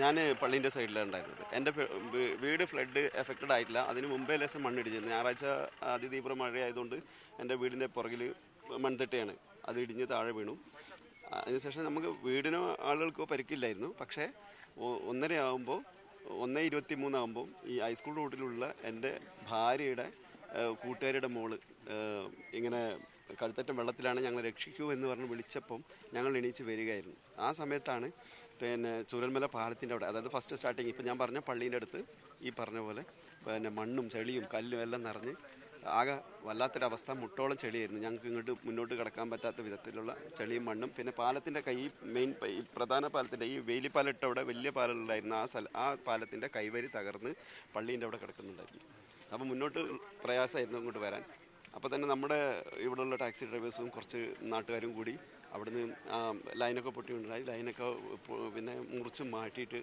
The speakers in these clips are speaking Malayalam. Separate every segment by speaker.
Speaker 1: ഞാൻ പള്ളീന്റെ സൈഡിലാണ് ഉണ്ടായിരുന്നത്. എന്റെ വീട് ഫ്ലഡ് എഫക്റ്റഡ് ആയിട്ടില്ല. അതിന് മുമ്പേ ലേശം മണ്ണിടിച്ചിരുന്നു ഞായറാഴ്ച അതിതീവ്ര മഴയായതുകൊണ്ട് എന്റെ വീടിന്റെ പുറകിൽ മൺതട്ടയാണ്. അത് ഇടിഞ്ഞ് താഴെ വീണു. അതിനുശേഷം നമുക്ക് വീടിനോ ആളുകൾക്കോ പരിക്കില്ലായിരുന്നു. പക്ഷേ ഒന്നര ആകുമ്പോൾ ഒന്ന് ഇരുപത്തി മൂന്നാകുമ്പോൾ ഈ ഹൈസ്കൂൾ റോഡിലുള്ള എന്റെ ഭാര്യയുടെ കൂട്ടുകാരിയുടെ മോൾ ഇങ്ങനെ കഴുത്തറ്റം വെള്ളത്തിലാണ് ഞങ്ങൾ രക്ഷിക്കൂ എന്ന് പറഞ്ഞ് വിളിച്ചപ്പം ഞങ്ങൾ എണീച്ച് വരികയായിരുന്നു. ആ സമയത്താണ് പിന്നെ ചുരൽമല പാലത്തിന്റെ അവിടെ അതായത് ഫസ്റ്റ് സ്റ്റാർട്ടിങ് ഇപ്പം ഞാൻ പറഞ്ഞ പള്ളീന്റെ അടുത്ത് ഈ പറഞ്ഞ പോലെ പിന്നെ മണ്ണും ചെളിയും കല്ലും എല്ലാം നിറഞ്ഞ് ആകെ വല്ലാത്തൊരവസ്ഥ മുട്ടോളം ചെളിയായിരുന്നു. ഞങ്ങൾക്ക് ഇങ്ങോട്ട് മുന്നോട്ട് കിടക്കാൻ പറ്റാത്ത വിധത്തിലുള്ള ചെളിയും മണ്ണും പിന്നെ പാലത്തിന്റെ കൈ മെയിൻ പ്രധാന പാലത്തിന്റെ ഈ വെയിലി അവിടെ വലിയ പാലുണ്ടായിരുന്നു ആ സ്ഥല ആ പാലത്തിന്റെ കൈവരി തകർന്ന് പള്ളീന്റെ അവിടെ കിടക്കുന്നുണ്ടായിരുന്നു അപ്പോൾ മുന്നോട്ട് പ്രയാസമായിരുന്നു ഇങ്ങോട്ട് വരാൻ. അപ്പോൾ തന്നെ നമ്മുടെ ഇവിടെയുള്ള ടാക്സി ഡ്രൈവേഴ്സും കുറച്ച് നാട്ടുകാരും കൂടി അവിടുന്ന് ലൈനൊക്കെ പൊട്ടിയുണ്ടായി ലൈനൊക്കെ പിന്നെ മുറിച്ച് മാറ്റിയിട്ട്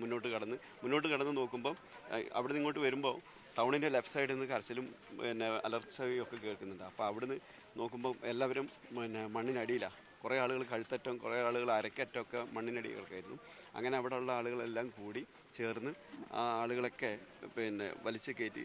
Speaker 1: മുന്നോട്ട് കടന്ന് മുന്നോട്ട് കടന്ന് നോക്കുമ്പോൾ അവിടുന്ന് ഇങ്ങോട്ട് വരുമ്പോൾ ടൗണിന്റെ ലെഫ്റ്റ് സൈഡിൽ നിന്ന് കരച്ചിലും പിന്നെ അലർച്ചയും ഒക്കെ കേൾക്കുന്നുണ്ട്. അപ്പോൾ അവിടുന്ന് നോക്കുമ്പോൾ എല്ലാവരും പിന്നെ മണ്ണിനടിയിലാണ് കുറേ ആളുകൾ കഴുത്തറ്റം കുറേ ആളുകൾ അരക്കറ്റമൊക്കെ മണ്ണിനടി കിടക്കായിരുന്നു അങ്ങനെ അവിടെയുള്ള ആളുകളെല്ലാം കൂടി ചേർന്ന് ആ ആളുകളൊക്കെ പിന്നെ വലിച്ചു കയറ്റി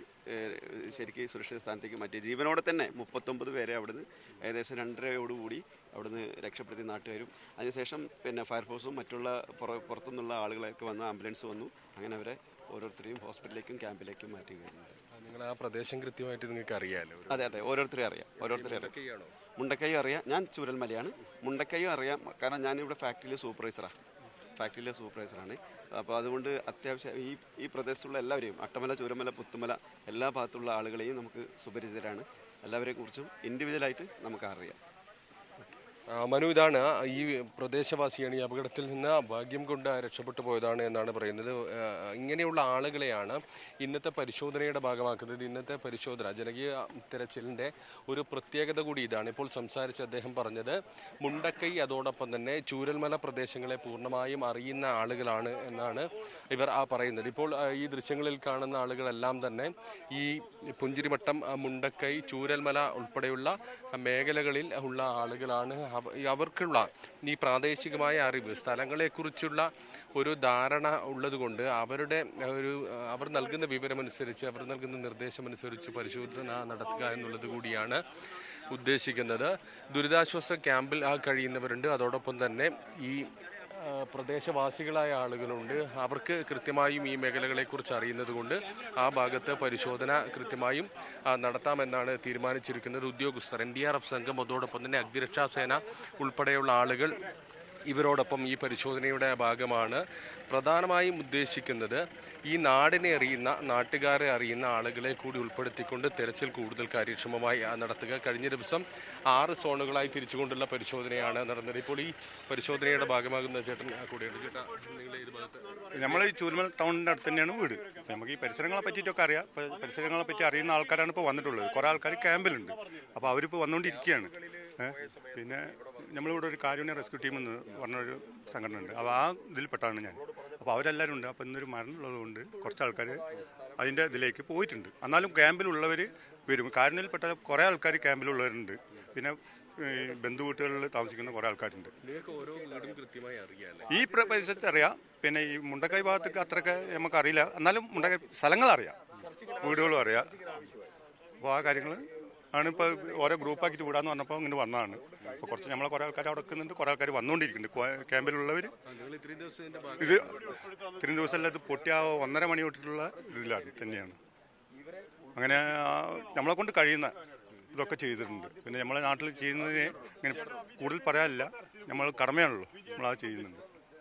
Speaker 1: ശരിക്കും സുരക്ഷിത സ്ഥാനത്തേക്ക് മാറ്റി. ജീവനോടെ തന്നെ മുപ്പത്തൊമ്പത് പേരെ അവിടുന്ന് ഏകദേശം രണ്ടരയോടുകൂടി അവിടുന്ന് രക്ഷപ്പെടുത്തി നാട്ടുകാരും. അതിനുശേഷം പിന്നെ ഫയർഫോഴ്സും മറ്റുള്ള പുറ പുറത്തുനിന്നുള്ള ആളുകളൊക്കെ വന്ന് ആംബുലൻസ് വന്നു. അങ്ങനെ അവരെ ഓരോരുത്തരെയും ഹോസ്പിറ്റലിലേക്കും ക്യാമ്പിലേക്കും മാറ്റി വരുന്നത്
Speaker 2: നിങ്ങൾ ആ പ്രദേശം കൃത്യമായിട്ട് നിങ്ങൾക്ക് അറിയാമല്ലോ
Speaker 1: അതെ അതെ ഓരോരുത്തരെയും അറിയാം ഓരോരുത്തരെ അറിയാം.
Speaker 2: ഇതൊക്കെയാണോ?
Speaker 1: മുണ്ടക്കൈ അറിയാം. ഞാൻ ചൂരൽമലയാണ് മുണ്ടക്കൈയും അറിയാം. കാരണം ഞാനിവിടെ ഫാക്ടറിയിലെ സൂപ്പർവൈസറാണ് ഫാക്ടറിയിലെ സൂപ്പർവൈസറാണ്. അപ്പോൾ അതുകൊണ്ട് അത്യാവശ്യം ഈ ഈ പ്രദേശത്തുള്ള എല്ലാവരെയും അട്ടമല ചൂരമല പുത്തുമല എല്ലാ ഭാഗത്തുള്ള ആളുകളെയും നമുക്ക് സുപരിചിതരാണ്. എല്ലാവരെയും കുറിച്ചും ഇൻഡിവിജ്വലായിട്ട് നമുക്ക് അറിയാം.
Speaker 2: മനു ഇതാണ് ഈ പ്രദേശവാസിയാണ് ഈ അപകടത്തിൽ നിന്ന് ഭാഗ്യം കൊണ്ട് രക്ഷപ്പെട്ടു പോയതാണ് എന്നാണ് പറയുന്നത്. ഇങ്ങനെയുള്ള ആളുകളെയാണ് ഇന്നത്തെ പരിശോധനയുടെ ഭാഗമാക്കുന്നത്. ഇന്നത്തെ പരിശോധന ജനകീയ തിരച്ചിലിന്റെ ഒരു പ്രത്യേകത കൂടി ഇതാണ്. ഇപ്പോൾ സംസാരിച്ച് അദ്ദേഹം പറഞ്ഞത് മുണ്ടക്കൈ അതോടൊപ്പം തന്നെ ചൂരൽമല പ്രദേശങ്ങളെ പൂർണമായും അറിയുന്ന ആളുകളാണ് എന്നാണ് ഇവർ ആ പറയുന്നത്. ഇപ്പോൾ ഈ ദൃശ്യങ്ങളിൽ കാണുന്ന ആളുകളെല്ലാം തന്നെ ഈ പുഞ്ചിരിമട്ടം മുണ്ടക്കൈ ചൂരൽമല ഉൾപ്പെടെയുള്ള മേഖലകളിൽ ഉള്ള ആളുകളാണ്. അവർക്കുള്ള ഈ പ്രാദേശികമായ അറിവ് സ്ഥലങ്ങളെക്കുറിച്ചുള്ള ഒരു ധാരണ ഉള്ളതുകൊണ്ട് അവരുടെ ഒരു അവർ നൽകുന്ന വിവരമനുസരിച്ച് അവർ നൽകുന്ന നിർദ്ദേശമനുസരിച്ച് പരിശോധന നടത്തുക എന്നുള്ളത് കൂടിയാണ് ഉദ്ദേശിക്കുന്നത്. ദുരിതാശ്വാസ ക്യാമ്പിൽ ആ കഴിയുന്നവരുണ്ട്. അതോടൊപ്പം തന്നെ ഈ പ്രദേശവാസികളായ ആളുകളുണ്ട്. അവർക്ക് കൃത്യമായും ഈ മേഖലകളെക്കുറിച്ച് അറിയുന്നത് കൊണ്ട് ആ ഭാഗത്ത് പരിശോധന കൃത്യമായും നടത്താമെന്നാണ് തീരുമാനിച്ചിരിക്കുന്നത്. ഉദ്യോഗസ്ഥർ എൻ ഡി ആർ എഫ് സംഘം അതോടൊപ്പം തന്നെ അഗ്നിരക്ഷാസേന ഉൾപ്പെടെയുള്ള ആളുകൾ ഇവരോടൊപ്പം ഈ പരിശോധനയുടെ ഭാഗമാണ് പ്രധാനമായും ഉദ്ദേശിക്കുന്നത് ഈ നാടിനെ അറിയുന്ന നാട്ടുകാരെ അറിയുന്ന ആളുകളെ കൂടി ഉൾപ്പെടുത്തിക്കൊണ്ട് തെരച്ചിൽ കൂടുതൽ കാര്യക്ഷമമായി നടത്തുക. കഴിഞ്ഞ ദിവസം ആറ് സോണുകളായി തിരിച്ചുകൊണ്ടുള്ള പരിശോധനയാണ് നടന്നത്. ഇപ്പോൾ ഈ പരിശോധനയുടെ ഭാഗമാകുന്ന ചേട്ടൻ കൂടെയുണ്ട്. ചേട്ടാ
Speaker 3: നമ്മൾ ഈ ചൂരുമൽ ടൗണിന്റെ അടുത്ത് തന്നെയാണ് വീട്. നമുക്ക് ഈ പരിസരങ്ങളെ പറ്റിയിട്ടൊക്കെ അറിയാം. പരിസരങ്ങളെ പറ്റി അറിയുന്ന ആൾക്കാരാണ് ഇപ്പോൾ വന്നിട്ടുള്ളത്. കുറേ ആൾക്കാർ ക്യാമ്പിലുണ്ട്. അപ്പോൾ അവരിപ്പോൾ വന്നുകൊണ്ടിരിക്കുകയാണ് പിന്നെ നമ്മളിവിടെ ഒരു കാരുണ്യ റെസ്ക്യൂ ടീം എന്ന് പറഞ്ഞൊരു സംഘടന ഉണ്ട് അപ്പോൾ ആ ഇതിൽപ്പെട്ടാണ് ഞാൻ. അപ്പോൾ അവരെല്ലാവരും ഉണ്ട്. അപ്പോൾ ഇന്നൊരു മരണം ഉള്ളതുകൊണ്ട് കുറച്ച് ആൾക്കാർ അതിന്റെ ഇതിലേക്ക് പോയിട്ടുണ്ട്. എന്നാലും ക്യാമ്പിലുള്ളവർ വരും. കാരുണ്യയിൽപ്പെട്ട കുറേ ആൾക്കാർ ക്യാമ്പിലുള്ളവരുണ്ട്. പിന്നെ ബന്ധുവീട്ടുകളിൽ താമസിക്കുന്ന കുറേ ആൾക്കാരുണ്ട്. ഈ പ്രദേശത്ത് അറിയാം. പിന്നെ ഈ മുണ്ടക്കൈ ഭാഗത്തൊക്കെ അത്രയൊക്കെ നമുക്കറിയില്ല. എന്നാലും മുണ്ടക്കൈ സ്ഥലങ്ങളറിയാം. വീടുകളും അറിയാം. അപ്പോൾ ആ കാര്യങ്ങൾ ആണ് ഇപ്പോൾ ഓരോ ഗ്രൂപ്പാക്കിയിട്ട് വിടാന്ന് പറഞ്ഞപ്പോൾ ഇങ്ങനെ വന്നതാണ്. അപ്പോൾ കുറച്ച് നമ്മളെ കുറേ ആൾക്കാർ അവിടെ നിൽക്കുന്നുണ്ട് കുറേ ആൾക്കാർ വന്നുകൊണ്ടിരിക്കുന്നുണ്ട് ക്യാമ്പിലുള്ളവര്.
Speaker 2: നിങ്ങൾ ഇത്രയും ദിവസം
Speaker 3: ഇത് ഇത് പൊട്ടിയ ഒന്നര മണി തൊട്ടിട്ടുള്ള ഇതിലാണ് തന്നെയാണ്. അങ്ങനെ നമ്മളെ കൊണ്ട് കഴിയുന്ന ഇതൊക്കെ ചെയ്തിട്ടുണ്ട്. പിന്നെ നമ്മളെ നാട്ടിൽ ചെയ്യുന്നതിന് ഇങ്ങനെ കൂടുതൽ പറയാനില്ല. നമ്മൾ കടമയാണല്ലോ. നമ്മളത് ചെയ്യുന്നുണ്ട്.